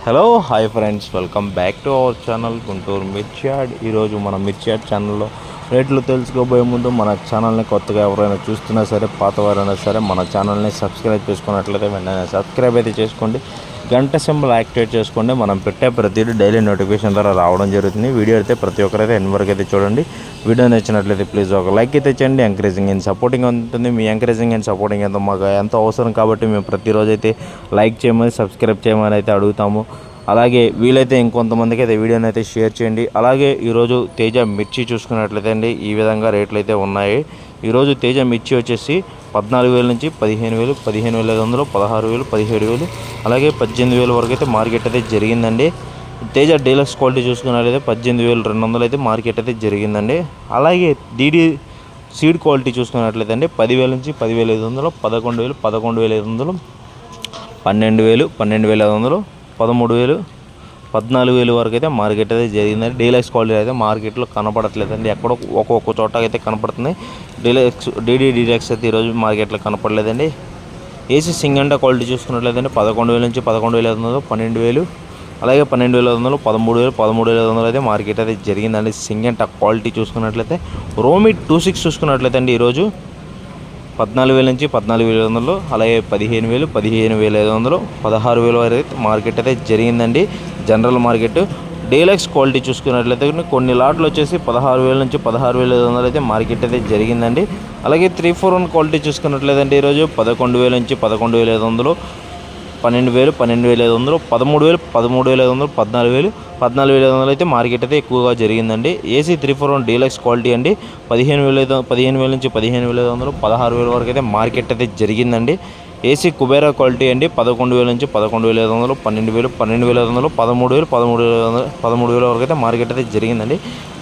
Hello hi friends welcome back to our channel Guntur mirchi yard ఈరోజు మన మిర్చియాడ్ ఛానల్లో రేట్లు తెలుసుకోబోయే ముందు మన ఛానల్ని కొత్తగా ఎవరైనా చూస్తున్నా సరే పాతవారైనా సరే మన ఛానల్ని సబ్స్క్రైబ్ చేసుకున్నట్లయితే వెంటనే సబ్స్క్రైబ్ అయితే చేసుకోండి. గంట సింబల్ యాక్టివేట్ చేసుకోండి. మనం పెట్టే ప్రతిదీ డైలీ నోటిఫికేషన్ ద్వారా రావడం జరుగుతుంది. వీడియో అయితే ప్రతి ఒక్కరైతే ఎన్ వరకు అయితే చూడండి. వీడియో నచ్చినట్లయితే ప్లీజ్ ఒక లైక్ అయితే చేయండి. ఎంకరేజింగ్ అండ్ సపోర్టింగ్ ఉంటుంది. మీ ఎంకరేజింగ్ అండ్ సపోర్టింగ్ అయితే మాకు ఎంతో అవసరం కాబట్టి మేము ప్రతిరోజు అయితే లైక్ చేయమని సబ్స్క్రైబ్ చేయమని అయితే అడుగుతాము. అలాగే వీలైతే ఇంకొంతమందికి అయితే వీడియోని అయితే షేర్ చేయండి. అలాగే ఈరోజు తేజ మిర్చి చూసుకున్నట్లయితే అండి ఈ విధంగా రేట్లు అయితే ఉన్నాయి. ఈరోజు తేజ మిర్చి వచ్చేసి పద్నాలుగు వేల నుంచి పదిహేను వేలు పదిహేను వేల ఐదు వందలు పదహారు వేలు పదిహేడు వేలు అలాగే పద్దెనిమిది వేల వరకు అయితే మార్కెట్ అయితే జరిగిందండి. తేజ డీలక్స్ క్వాలిటీ చూసుకున్నట్లయితే పద్దెనిమిది వేలు రెండు వందలు అయితే మార్కెట్ అయితే జరిగిందండి. అలాగే డీడీ సీడ్ క్వాలిటీ చూసుకున్నట్లయితే అండి పదివేల నుంచి పదివేల ఐదు వందలు పదకొండు వేలు పదకొండు వేల ఐదు వందలు పన్నెండు వేలు పన్నెండు వేల ఐదు వందలు పదమూడు వేలు పద్నాలుగు వేలు వరకు అయితే మార్కెట్ అయితే జరిగిందండి. డీలక్స్ క్వాలిటీ అయితే మార్కెట్లో కనపడట్లేదండి. ఎక్కడో ఒక్కొక్క చోట అయితే కనపడుతుంది. డీలక్స్ డీడీ డీలక్స్ అయితే ఈరోజు మార్కెట్లో కనపడలేదండి. ఏసీ సింగండా క్వాలిటీ చూసుకున్నట్లయితే పదకొండు వేల నుంచి పదకొండు వేల ఐదు వందలు పన్నెండు వేలు అలాగే పన్నెండు వేల ఐదు వందలు పదమూడు వేలు పదమూడు వేల ఐదు వందలు అయితే మార్కెట్ అయితే జరిగిందండి. సింగంట క్వాలిటీ చూసుకున్నట్లయితే రోమి టూ సిక్స్ చూసుకున్నట్లయితే అండి ఈరోజు పద్నాలుగు వేల నుంచి పద్నాలుగు వేల ఐదు వందలు అలాగే పదిహేను వేలు పదిహేను వేల ఐదు వందలు పదహారు వేల వరకు అయితే మార్కెట్ అయితే జరిగిందండి. జనరల్ మార్కెట్ డీలక్స్ క్వాలిటీ చూసుకున్నట్లయితే కొన్ని లాట్లు వచ్చేసి పదహారు వేల నుంచి పదహారు వేల ఐదు వందలు అయితే మార్కెట్ అయితే జరిగిందండి. అలాగే త్రీ ఫోర్ వన్ క్వాలిటీ చూసుకున్నట్లయితే ఈరోజు పదకొండు వేల నుంచి పదకొండు వేల ఐదు వందలు పన్నెండు వేలు పన్నెండు వేల ఐదు వందలు పదమూడు వేలు పదమూడు వేల ఐదు వందలు పద్నాలుగు వేలు పద్నాలుగు వేల ఐదు వందలు అయితే మార్కెట్ అయితే ఎక్కువగా జరిగిందండి. AC three four one deluxe quality అండి. పదిహేను వేల ఐదు పదిహేను వేల నుంచి పదిహేను వేల ఐదు వందలు పదహారు వేల వరకు అయితే మార్కెట్ అయితే జరిగిందండి. ఏసీ కుబేరా క్వాలిటీ అండి. పదకొండు వేల నుంచి పదకొండు వేల ఐదు వందలు పన్నెండు వేలు పన్నెండు వేల ఐదు వందలు పదమూడు వేలు పదమూడు వేల వందలు పదమూడు వేల వరకు అయితే మార్కెట్ అయితే జరిగిందండి.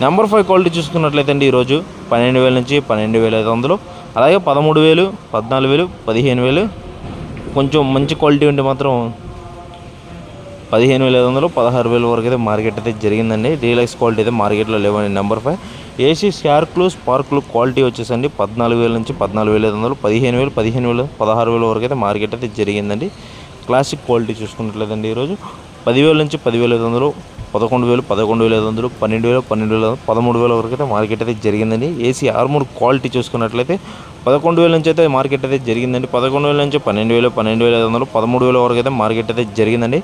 నెంబర్ ఫైవ్ క్వాలిటీ చూసుకున్నట్లయితే అండి ఈరోజు పన్నెండు వేల నుంచి పన్నెండు వేల ఐదు వందలు అలాగే పదమూడు వేలు పద్నాలుగు వేలు పదిహేను వేలు కొంచెం మంచి క్వాలిటీ ఉంటే మాత్రం పదిహేను వేల ఐదు వందలు పదహారు వేల వరకు అయితే మార్కెట్ అయితే జరిగిందండి. డీలక్స్ క్వాలిటీ అయితే మార్కెట్లో లేవండి. నెంబర్ ఫైవ్ ఏసీ షార్క్లు స్పార్క్లు క్వాలిటీ వచ్చేసండి. పద్నాలుగు వేల నుంచి పద్నాలుగు వేల ఐదు వందలు పదిహేను వేలు పదిహేను వేలు పదహారు వేల వరకు అయితే మార్కెట్ అయితే జరిగిందండి. క్లాసిక్ క్వాలిటీ చూసుకున్నట్లేదండి ఈరోజు. పదివేల నుంచి పదివేల ఐదు వందలు పదకొండు వేలు పదకొండు వేల ఐదు వందలు పన్నెండు వేలు పన్నెండు వేల పదమూడు వేల వరకు అయితే మార్కెట్ అయితే జరిగిందండి. ఏసీ ఆర్మూర్ క్వాలిటీ చూసుకున్నట్లయితే పదకొండు వేల నుంచి అయితే మార్కెట్ అయితే జరిగిందండి. పదకొండు వేల నుంచి పన్నెండు వేలు పన్నెండు వేల ఐదు వందలు పదమూడు వేల వరకు అయితే మార్కెట్ అయితే జరిగిందండి.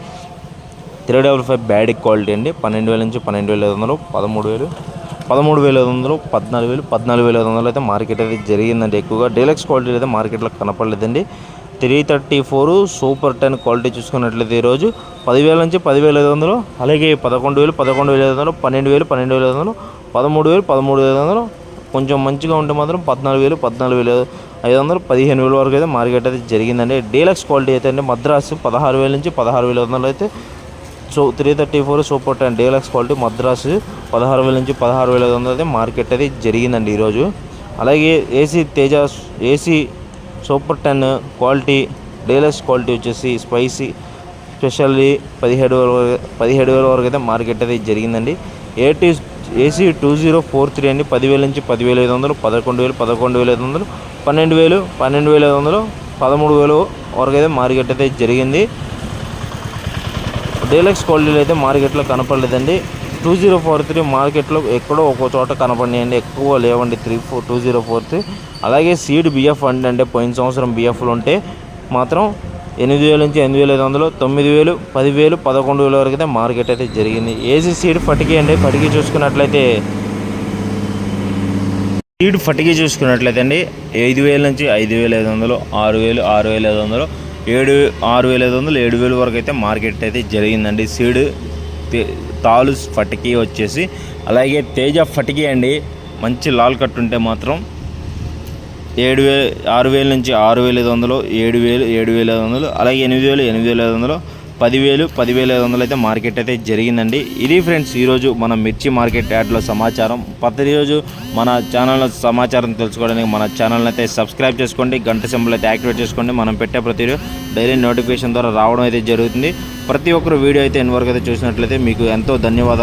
Three double five bad quality అండి. పన్నెండు వేల నుంచి పన్నెండు వేల ఐదు వందలు పదమూడు వేలు పదమూడు వేల ఐదు వందలు పద్నాలుగు వేలు పద్నాలుగు వేల ఐదు వందలు అయితే మార్కెట్ అయితే జరిగిందండి. ఎక్కువగా డీలక్స్ క్వాలిటీ అయితే మార్కెట్లో కనపడలేదండి. Three thirty four super ten quality చూసుకున్నట్లయితే ఈరోజు పదివేల నుంచి పదివేల ఐదు వందలు అలాగే పదకొండు వేలు పదకొండు వేల ఐదు వందలు పన్నెండు వేలు పన్నెండు వేల ఐదు వందలు పదమూడు వేలు పదమూడు వేల ఐదు వందలు కొంచెం మంచిగా ఉంటే మాత్రం పద్నాలుగు వేలు పద్నాలుగు వేలు ఐదు వందలు పదిహేను వేల వరకు అయితే మార్కెట్ అయితే జరిగిందండి. డీలక్స్ క్వాలిటీ అయితే అండి మద్రాసు పదహారు వేల నుంచి పదహారు వేల ఐదు వందలు అయితే so three thirty four super ten deluxe quality Madras పదహారు వేల నుంచి పదహారు వేల ఐదు వందలు అయితే మార్కెట్ అయితే జరిగిందండి ఈరోజు అలాగే AC Teja AC super ten quality deluxe quality వచ్చేసి స్పైసీ. స్పెషల్లీ పదిహేడు వేల వరకు- పదిహేడు వేల వరకు అయితే మార్కెట్ అయితే జరిగిందండి. AT AC two zero four three అండి. పదివేల నుంచి పదివేల ఐదు వందలు పదకొండు వేలు పదకొండు వేల ఐదు వందలు పన్నెండు వేలు పన్నెండు వేల ఐదు వందలు పదమూడు వేలు వరకు అయితే మార్కెట్ అయితే జరిగింది. డీలక్స్ క్వాలిటీలు అయితే మార్కెట్లో కనపడలేదండి. టూ జీరో ఫోర్ త్రీ మార్కెట్లో ఎక్కడో ఒక్కో చోట కనపడినాయండి. ఎక్కువ లేవండి. Three four two zero four three. అలాగే సీడ్ బిఎఫ్ అండి అంటే పోయిన సంవత్సరం బిఎఫ్లు ఉంటే మాత్రం ఎనిమిది వేల నుంచి ఎనిమిది వేల ఐదు వందలు తొమ్మిది వేలు పదివేలు పదకొండు వేల వరకు అయితే మార్కెట్ అయితే జరిగింది. ఏసీ సీడ్ ఫటికీ అండి. ఫటికీ చూసుకున్నట్లయితే సీడ్ ఫటికీ చూసుకున్నట్లయితే అండి ఐదు వేల నుంచి ఐదు వేల ఐదు వందలు ఆరు వేలు ఆరు వేల ఐదు వందలు ఏడు ఆరు వేల ఐదు వందలు ఏడు వేలు వరకు అయితే మార్కెట్ అయితే జరిగిందండి. సీడ్ తాలు ఫటికి వచ్చేసి అలాగే తేజ ఫటికి అండి. మంచి లాల్ కట్ ఉంటే మాత్రం ఏడు వేలు ఆరు వేల నుంచి ఆరు వేల ఐదు వందలు ఏడు వేలు ఏడు వేల ఐదు వందలు అలాగే ఎనిమిది వేలు ఎనిమిది వేల ఐదు వందలు పదివేలు పదివేల ఐదు వందలు అయితే మార్కెట్ అయితే జరిగిందండి. ఇది ఫ్రెండ్స్ ఈరోజు మన మిర్చి మార్కెట్ యాడ్లో సమాచారం. ప్రతిరోజు మన ఛానల్లో సమాచారం తెలుసుకోవడానికి మన ఛానల్ని అయితే సబ్స్క్రైబ్ చేసుకోండి గంట సింబల్ అయితే యాక్టివేట్ చేసుకోండి. మనం పెట్టే ప్రతి డైలీ నోటిఫికేషన్ ద్వారా రావడం అయితే జరుగుతుంది. ప్రతి ఒక్కరు వీడియో అయితే ఎన్ని వరకు అయితే చూసినట్లయితే మీకు ఎంతో ధన్యవాదాలు.